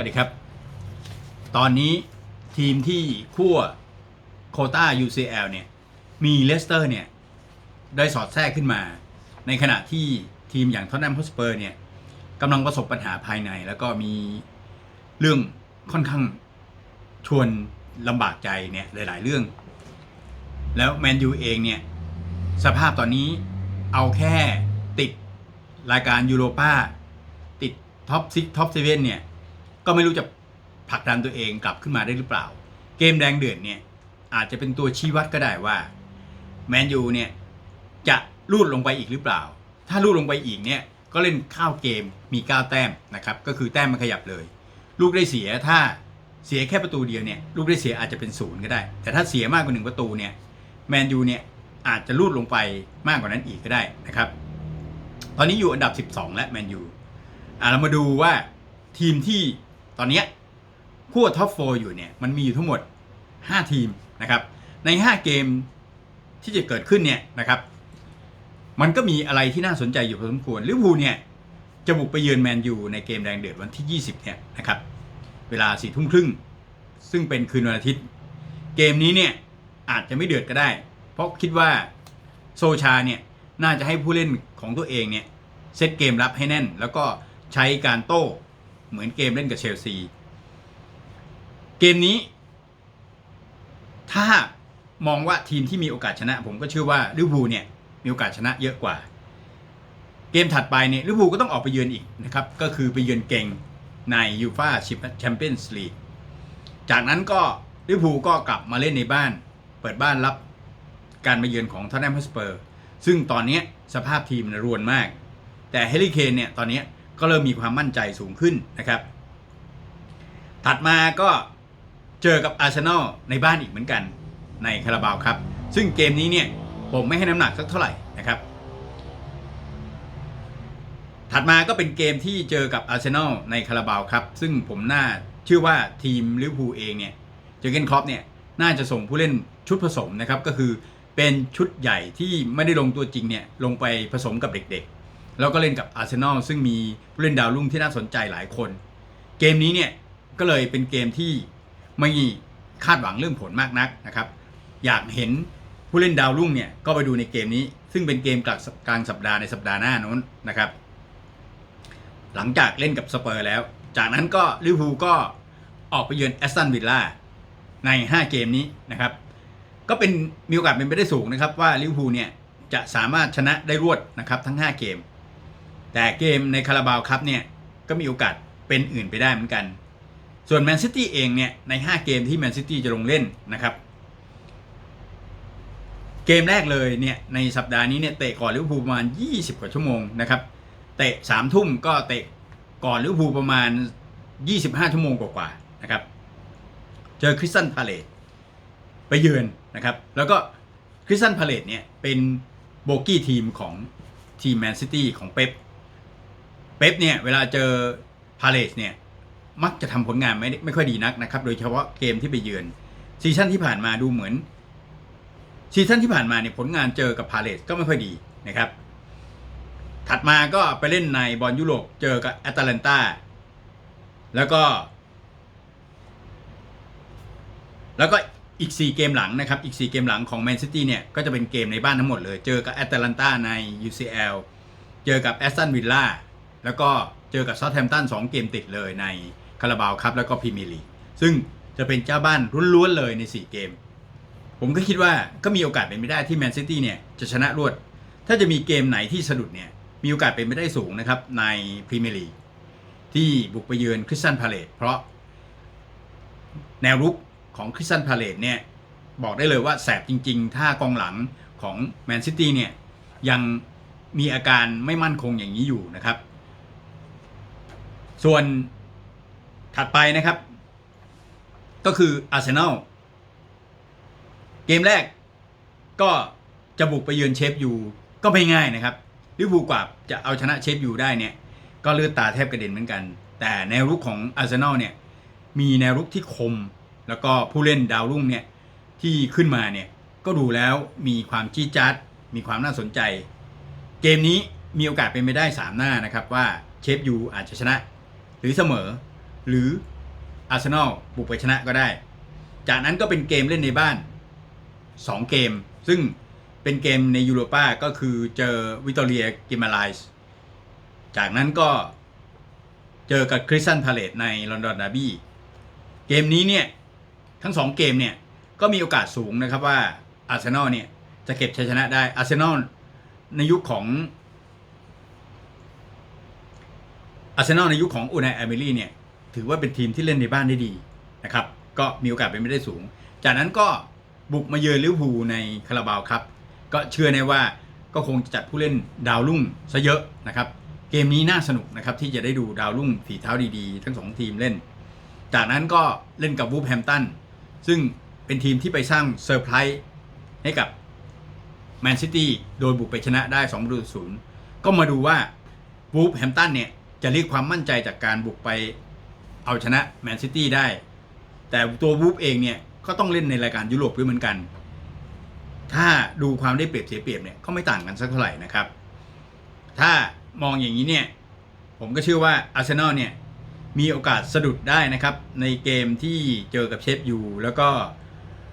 วัสดีครับ ตอนนี้ทีมที่ขั้วโคต้า UCL เนี่ย มีเลสเตอร์เนี่ย ได้สอดแทรกขึ้นมา ในขณะที่ทีมอย่างท็อตแนมฮอสเปอร์เนี่ยกำลังประสบปัญหาภายใน แล้วก็มีเรื่องค่อนข้างชวนลำบากใจเนี่ยหลาย ๆ เรื่อง แล้วแมนยูเองเนี่ยสภาพตอนนี้เอาแค่ติดรายการยูโรป้าติดท็อปซิกท็อปเซเว่นเนี่ย ก็ไม่รู้จะผลักดันตัวเองกลับขึ้นมาได้หรือเปล่า เกมแดงเดือดเนี่ยอาจจะเป็นตัวชี้วัดก็ได้ว่าแมนยูเนี่ยจะลูดลงไปอีกหรือเปล่า ถ้าลูดลงไปอีกเนี่ยก็เล่นข้าวเกมมี9แต้มนะครับก็คือแต้มมันขยับเลย ลูกได้เสียถ้าเสียแค่ประตูเดียวเนี่ยลูกได้เสียอาจจะเป็นศูนย์ก็ได้ แต่ถ้าเสียมากกว่าหนึ่งประตูเนี่ยแมนยูเนี่ยอาจจะลูดลงไปมากกว่านั้นอีกก็ได้นะครับตอนนี้อยู่อันดับ 12 และแมนยูอะเรามาดูว่าทีมที่ ตอนนี้คู่ท็อปโฟอยู่เนี่ยมันมีอยู่ทั้งหมด 5 ทีมนะครับ ใน 5 เกมที่จะเกิดขึ้นเนี่ยนะครับมันก็มีอะไรที่น่าสนใจอยู่พอสมควรลิเวอร์พูลเนี่ยจะบุกไปเยือนแมนยูในเกมแดงเดือดวันที่ 20 เนี่ยนะครับเวลาสี่ทุ่มครึ่งซึ่งเป็นคืนวันอาทิตย์ เกมนี้เนี่ยอาจจะไม่เดือดก็ได้ เพราะคิดว่าโซชาเนี่ยน่าจะให้ผู้เล่นของตัวเองเนี่ยเซตเกมรับให้แน่น แล้วก็ใช้การโต้ เหมือนเกมเล่นกับเชลซี เกมนี้ ถ้ามองว่าทีมที่มีโอกาสชนะ ผมก็เชื่อว่าลิเวอร์พูลเนี่ย มีโอกาสชนะเยอะกว่า เกมถัดไปเนี่ยลิเวอร์พูลก็ต้องออกไปเยือนอีกนะครับ ก็คือไปเยือนเก่งในยูฟาแชมเปี้ยนส์ลีกจากนั้นก็ลิเวอร์พูลก็กลับมาเล่นในบ้าน เปิดบ้านรับการมาเยือนของทอตแนมฮอสเปอร์ ซึ่งตอนนี้สภาพทีมรวนมาก แต่เฮลิเคนเนี่ยตอนนี้ ก็เริ่มมีความมั่นใจสูงขึ้นนะครับ ถัดมาก็เจอกับอาร์เซนอลในบ้านอีกเหมือนกันในคาราบาวครับ ซึ่งเกมนี้เนี่ยผมไม่ให้น้ำหนักสักเท่าไหร่นะครับ ถัดมาก็เป็นเกมที่เจอกับอาร์เซนอลในคาราบาวครับ ซึ่งผมน่าเชื่อว่าทีมลิเวอร์พูลเองเนี่ยเจอเกนครอปเนี่ยน่าจะส่งผู้เล่นชุดผสมนะครับ ก็คือเป็นชุดใหญ่ที่ไม่ได้ลงตัวจริงเนี่ยลงไปผสมกับเด็กๆ แล้วก็เล่นกับอาร์เซนอลซึ่งมีผู้เล่นดาวรุ่งที่น่าสนใจหลายคน เกมนี้เนี่ยก็เลยเป็นเกมที่ไม่คาดหวังเรื่องผลมากนักนะครับ อยากเห็นผู้เล่นดาวรุ่งเนี่ยก็ไปดูในเกมนี้ ซึ่งเป็นเกมกลางกลางสัปดาห์ในสัปดาห์หน้านู้นนะครับ หลังจากเล่นกับสเปอร์แล้ว จากนั้นก็ลิเวอร์พูลก็ออกไปเยือนแอสตันวิลล่าใน 5 เกมนี้นะครับ ก็เป็นมีโอกาสเป็นไปได้สูงนะครับว่าลิเวอร์พูลเนี่ยจะสามารถชนะได้รวดนะครับทั้ง 5 เกม แต่เกมในคาราบาวครับเนี่ยก็มีโอกาสเป็นอื่นไปได้เหมือนกัน ส่วนแมนซิตี้เองเนี่ยใน 5 เกมที่แมนซิตี้จะลงเล่นนะครับ เกมแรกเลยเนี่ยในสัปดาห์นี้เนี่ยเตะก่อนลิเวอร์พูลประมาณ 20 กว่าชั่วโมงนะครับเตะสามทุ่มก็เตะก่อนลิเวอร์พูลประมาณ 25 ชั่วโมงกว่าๆนะครับเจอคริสตันพาเลตไปเยือนนะครับ แล้วก็คริสตันพาเลตเนี่ยเป็นโบกี้ทีมของทีมแมนซิตี้ของเป๊ป เป๊ปเนี่ยเวลาเจอพาเลตเนี่ยมักจะทำผลงานไม่ไม่ค่อยดีนักนะครับ โดยเฉพาะเกมที่ไปเยือนซีซั่นที่ผ่านมาดูเหมือนซีซั่นที่ผ่านมาเนี่ยผลงานเจอกับพาเลตก็ไม่ค่อยดีนะครับ ถัดมาก็ไปเล่นในบอลยุโรปเจอกับแอตแลนตาแล้วก็ แล้วก็อีก 4 เกมหลังนะครับ อีก 4 เกมหลังของแมนซิตี้เนี่ย ก็จะเป็นเกมในบ้านทั้งหมดเลย เจอกับแอตแลนตาใน UCL เจอกับแอสตันวิลล่า แล้วก็เจอกับซา u แ h มตัน2 เกมติดเลยในคาราบาวครับแล้วก็พรีเมียร์ลีกซึ่งจะเป็นเจ้าบ้านล้วนๆเลยใน 4 เกม ผมก็คิดว่าก็มีโอกาสเป็นไปได้ที่แมนซิตี้เนี่ยจะชนะรวด ถ้าจะมีเกมไหนที่สะดุดเนี่ยมีโอกาสเป็นไปได้สูงนะครับในพรีเมียร์ลีกที่บุกไปเยือนคริสตันพาเลตเพราะ แนวรุกของคริสตันพาเลตเนี่ยบอกได้เลยว่าแสบจริง ๆ ถ้ากองหลังของแมนซิตี้เนี่ยยังมีอาการไม่มั่นคงอย่างนี้อยู่นะครับ ส่วนถัดไปนะครับ ก็คืออาร์เซนอลเกมแรกก็จะบุกไปเยือนเชฟยูก็ไม่ง่ายนะครับลิเวอร์พูลกว่าจะเอาชนะเชฟยูได้เนี่ย ก็เลือดตาแทบกระเด็นเหมือนกัน แต่แนวรุกของอาร์เซนอลเนี่ย มีแนวรุกที่คม แล้วก็ผู้เล่นดาวรุ่งเนี่ย ที่ขึ้นมาเนี่ย ก็ดูแล้วมีความจี้จัด มีความน่าสนใจ เกมนี้มีโอกาสเป็นไปได้ 3 หน้านะครับว่าเชฟยูอาจจะชนะ หรือเสมอ หรืออาร์เซนอลบุกไปชนะก็ได้ จากนั้นก็เป็นเกมเล่นในบ้าน 2 เกม ซึ่งเป็นเกมในยูโรปาก็คือเจอวิตอเรียกิมาไลส์จากนั้นก็เจอกับคริสตันพาเลตในลอนดอนดาร์บี้เกมนี้เนี่ย ทั้งสองเกมเนี่ย ก็มีโอกาสสูงนะครับว่าอาร์เซนอลเนี่ย จะเก็บชัยชนะได้อาร์เซนอลในยุคของ อาร์เซนอลในยุคของอูนายแอมิลี่เนี่ยถือว่าเป็นทีมที่เล่นในบ้านได้ดีนะครับก็มีโอกาสเป็นไปได้สูง จากนั้นก็บุกมาเยือนลิเวอร์พูลในคาราบาวครับ ก็เชื่อแน่ว่าก็คงจะจัดผู้เล่นดาวรุ่งซะเยอะนะครับ เกมนี้น่าสนุกนะครับที่จะได้ดูดาวรุ่งฝีเท้าดีๆ ทั้งสองทีมเล่น จากนั้นก็เล่นกับวูฟแฮมตันซึ่งเป็นทีมที่ไปสร้างเซอร์ไพรส์ให้กับแมนซิตี้โดยบุกไปชนะได้2ประตูศูนย์ก็มาดูว่าวูฟแฮมตันเนี่ย จะเรียกความมั่นใจจากการบุกไปเอาชนะแมนซิตี้ได้ แต่ตัววูฟเองเนี่ยก็ต้องเล่นในรายการยุโรปด้วยเหมือนกัน ถ้าดูความได้เปรียบเสียเปรียบเนี่ยก็ไม่ต่างกันสักเท่าไหร่นะครับ ถ้ามองอย่างนี้เนี่ยผมก็เชื่อว่าอาร์เซนอลเนี่ยมีโอกาสสะดุดได้นะครับ ในเกมที่เจอกับเชฟยูแล้วก็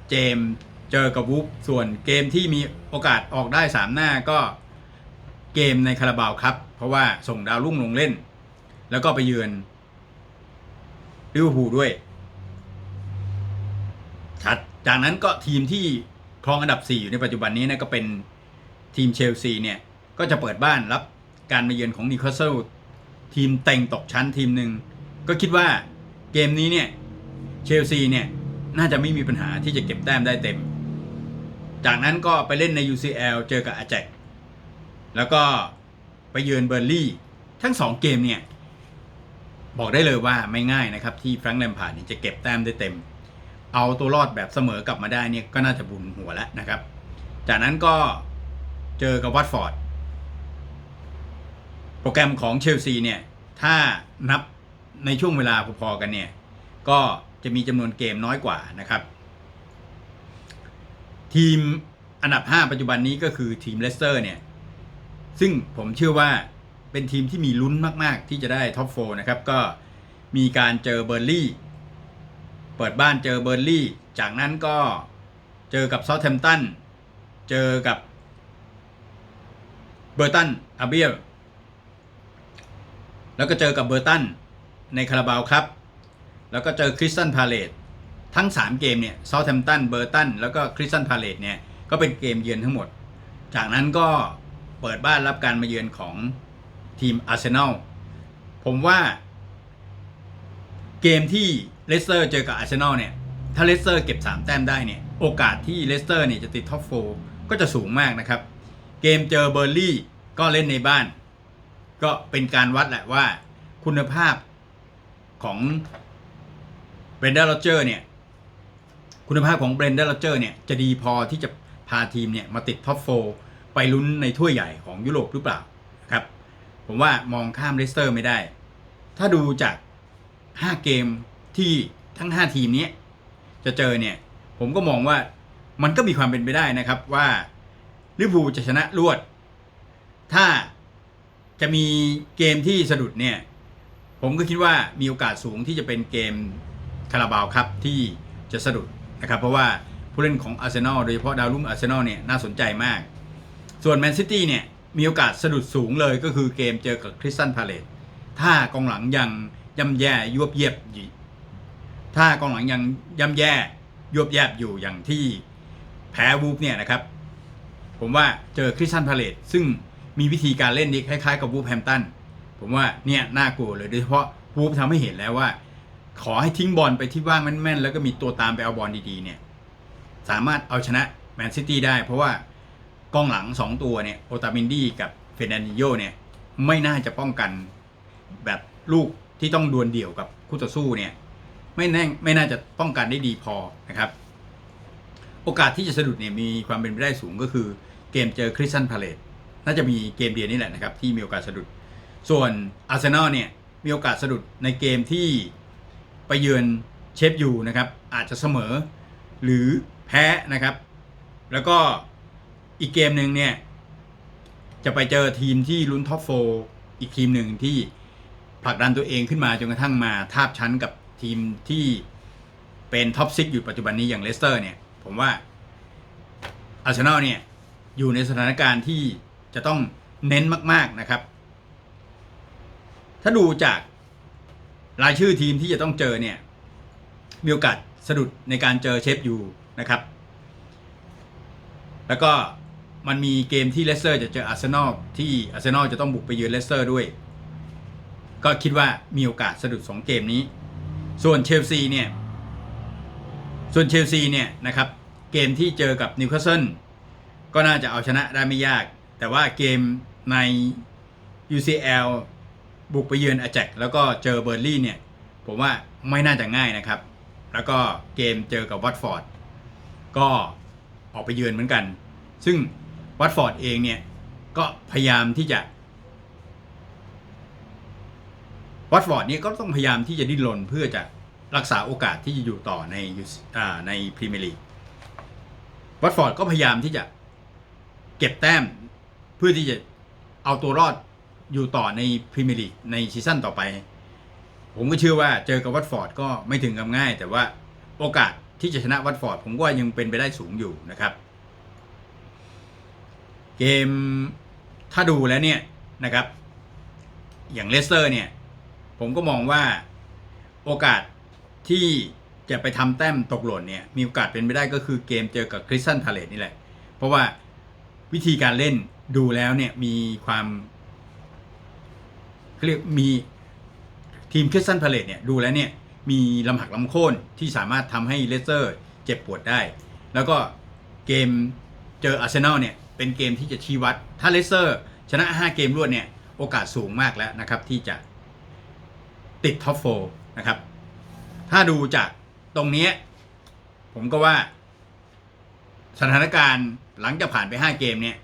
เจมเจอกับวูฟส่วนเกมที่มีโอกาสออกได้ 3 หน้าก็เกมในคาราบาวครับ เพราะว่าส่งดาวรุ่งลงเล่น แล้วก็ไปเยือนลิเวอร์พูลด้วยถัดจากนั้นก็ทีมที่ครองอันดับ 4 อยู่ในปัจจุบันนี้นะก็เป็นทีมเชลซีเนี่ย ก็จะเปิดบ้านรับการมาเยือนของนิวคาสเซิลทีมเต็งตกชั้นทีมหนึ่ง ก็คิดว่าเกมนี้เนี่ยเชลซีเนี่ย น่าจะไม่มีปัญหาที่จะเก็บแต้มได้เต็ม จากนั้นก็ไปเล่นใน UCL เจอกับอาแจกแล้วก็ไปเยือนเบอร์ลี่ ทั้งสองเกมเนี่ย บอกได้เลยว่าไม่ง่ายนะครับ ที่แฟรงค์แลมพาร์ดนี่จะเก็บแต้มได้เต็ม เอาตัวรอดแบบเสมอกลับมาได้เนี่ยก็น่าจะบุญหัวแล้วนะครับ จากนั้นก็เจอกับวัตฟอร์ดโปรแกรมของเชลซีเนี่ยถ้านับในช่วงเวลาพอๆกันเนี่ยก็จะมีจำนวนเกมน้อยกว่านะครับ ทีมอันดับ 5 ปัจจุบันนี้ก็คือทีมเลสเตอร์เนี่ยซึ่งผมเชื่อว่า เป็นทีมที่มีลุ้นมากๆ ที่จะได้ท็อปโฟนะครับ ก็มีการเจอเบอร์ลี่ เปิดบ้านเจอเบอร์ลี่ จากนั้นก็เจอกับเซาท์แฮมป์ตัน เจอกับเบอร์ตันอาเบียแล้วก็เจอกับเบอร์ตันในคาราบาวครับ แล้วก็เจอคริสตันพาเลตทั้ง 3 เกมเนี่ยเซาท์แฮมป์ตันเบอร์ตันแล้วก็คริสตันพาเลตเนี่ยก็เป็นเกมเยือนทั้งหมด จากนั้นก็เปิดบ้านรับการมาเยือนของ ทีมอาร์เซนอลผมว่า เกมที่เลสเตอร์เจอกับอาร์เซนอลเนี่ย ถ้าเลสเตอร์เก็บ 3 แต้มได้เนี่ย โอกาสที่เลสเตอร์เนี่ยจะติดท็อปโฟก็จะสูงมากนะครับ เกมเจอเบอร์ลี่ก็เล่นในบ้าน ก็เป็นการวัดแหละว่าคุณภาพของเบรนดาโรเจอร์เนี่ย คุณภาพของเบรนดาโรเจอร์เนี่ย จะดีพอที่จะพาทีมเนี่ย มาติดท็อปโฟไปลุ้นในถ้วยใหญ่ของยุโรปหรือเปล่าครับ ผมว่ามองข้ามเลสเตอร์ไม่ได้ ถ้าดูจาก 5 เกมที่ทั้ง 5 ทีมนี้จะเจอเนี่ย ผมก็มองว่ามันก็มีความเป็นไปได้นะครับว่าลิเวอร์พูลจะชนะรวด ถ้าจะมีเกมที่สะดุดเนี่ย ผมก็คิดว่ามีโอกาสสูงที่จะเป็นเกมคาราบาวครับที่จะสะดุดนะครับ เพราะว่าผู้เล่นของอาร์เซนอลโดยเฉพาะดาวรุ่งอาร์เซนอลเนี่ยน่าสนใจมาก ส่วนแมนซิตี้เนี่ย มีโอกาสสะดุดสูงเลยก็คือเกมเจอกับคริสตันพาเลตถ้ากองหลังยังย่ำแย่ยวบเยียบถ้ากองหลังยังย่ำแย่ยวบแยบอยู่อย่างที่แพ้วูฟเนี่ยนะครับ ผมว่าเจอคริสตันพาเลตซึ่งมีวิธีการเล่นนี้คล้ายๆกับวูฟแฮมตันผมว่าเนี่ยน่ากลัวเลยโดยเฉพาะวูฟทำให้เห็นแล้วว่า ขอให้ทิ้งบอลไปที่ว่างแม่นๆ แล้วก็มีตัวตามไปเอาบอลดีๆเนี่ยสามารถเอาชนะแมนซิตี้ได้เพราะว่า กองหลัง 2 ตัวเนี่ยโอตามินดี้กับเฟรนันดิโยเนี่ยไม่น่าจะป้องกันแบบลูกที่ต้องดวลเดี่ยวกับคู่ต่อสู้เนี่ยไม่แน่ไม่น่าจะป้องกันได้ดีพอนะครับ โอกาสที่จะสะดุดเนี่ยมีความเป็นไปได้สูงก็คือ เกมเจอคริสตันพาเลตน่าจะมีเกมเดียวนี่แหละนะครับ ที่มีโอกาสสะดุด ส่วนอาร์เซนอลเนี่ยมีโอกาสสะดุดในเกมที่ไปเยือนเชฟยูนะครับอาจจะเสมอหรือแพ้นะครับ แล้วก็ อีกเกมหนึ่งเนี่ย จะไปเจอทีมที่ลุ้นท็อปโฟอีกทีมหนึ่งที่ผลักดันตัวเองขึ้นมาจนกระทั่งมาทาบชั้นกับทีมที่เป็นท็อปซิกอยู่ปัจจุบันนี้อย่างเลสเตอร์เนี่ย ผมว่าอาร์เซนอลเนี่ย อยู่ในสถานการณ์ที่จะต้องเน้นมาก ๆนะครับ ถ้าดูจากรายชื่อทีมที่จะต้องเจอเนี่ย มีโอกาสสะดุดในการเจอเชฟยูนะครับ แล้วก็ มันมีเกมที่เลสเตอร์จะเจออาร์เซนอลที่อาร์เซนอลจะต้องบุกไปเยือนเลสเตอร์ด้วย ก็คิดว่ามีโอกาสสะดุด2เกมนี้ ส่วนเชลซีเนี่ย ส่วนเชลซีเนี่ยนะครับ เกมที่เจอกับนิวคาสเซิลก็น่าจะเอาชนะได้ไม่ยาก แต่ว่าเกมใน UCL บุกไปเยือนอาแจกแล้วก็เจอเบอร์ลี่เนี่ย ผมว่าไม่น่าจะง่ายนะครับ แล้วก็เกมเจอกับวัตฟอร์ดก็ออกไปเยือนเหมือนกัน ซึ่ง วัตฟอร์ดเองเนี่ยก็พยายามที่จะวัตฟอร์ดเนี่ยก็ต้องพยายามที่จะดิ้นรนเพื่อจะรักษาโอกาสที่จะอยู่ต่อในอ่าในพรีเมียร์ลีกวัตฟอร์ดก็พยายามที่จะเก็บแต้มเพื่อที่จะเอาตัวรอดอยู่ต่อในพรีเมียร์ลีกในซีซั่นต่อไป ผมก็เชื่อว่าเจอกับวัตฟอร์ดก็ไม่ถึงกับง่าย แต่ว่าโอกาสที่จะชนะวัตฟอร์ดผมว่ายังเป็นไปได้สูงอยู่นะครับ เกมถ้าดูแล้วเนี่ยนะครับ อย่างเลสเตอร์เนี่ย ผมก็มองว่าโอกาสที่จะไปทำแต้มตกหล่นเนี่ย มีโอกาสเป็นไปได้ก็คือเกมเจอกับคริสตันพาเลตนี่แหละ เพราะว่าวิธีการเล่นดูแล้วเนี่ยมีความเขาเรียกมีทีมคริสตันพาเลตเนี่ยดูแล้วเนี่ยมีลำหักลำโค่นที่สามารถทำให้เลสเตอร์เจ็บปวดได้ แล้วก็เกมเจออาร์เซนอลเนี่ย เป็นเกมที่จะชี้วัด ถ้าเลสเตอร์ชนะ 5 เกมรวดเนี่ยโอกาสสูงมากแล้วนะครับ ที่จะติดท็อปโฟนะครับ ถ้าดูจากตรงนี้ผมก็ว่า สถานการณ์หลังจากผ่านไป 5 เกมเนี่ย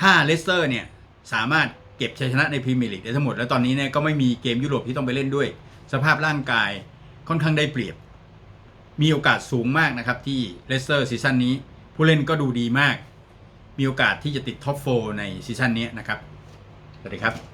ถ้าเลสเตอร์เนี่ยสามารถเก็บชัยชนะในพรีเมียร์ลีกได้ทั้งหมด แล้วตอนนี้เนี่ยก็ไม่มีเกมยุโรปที่ต้องไปเล่นด้วย สภาพร่างกายค่อนข้างได้เปรียบ มีโอกาสสูงมากนะครับที่เลสเตอร์ซีซั่นนี้ ผู้เล่นก็ดูดีมาก มีโอกาสที่จะติดท็อปโฟในซีซั่นนี้นะครับ สวัสดีครับ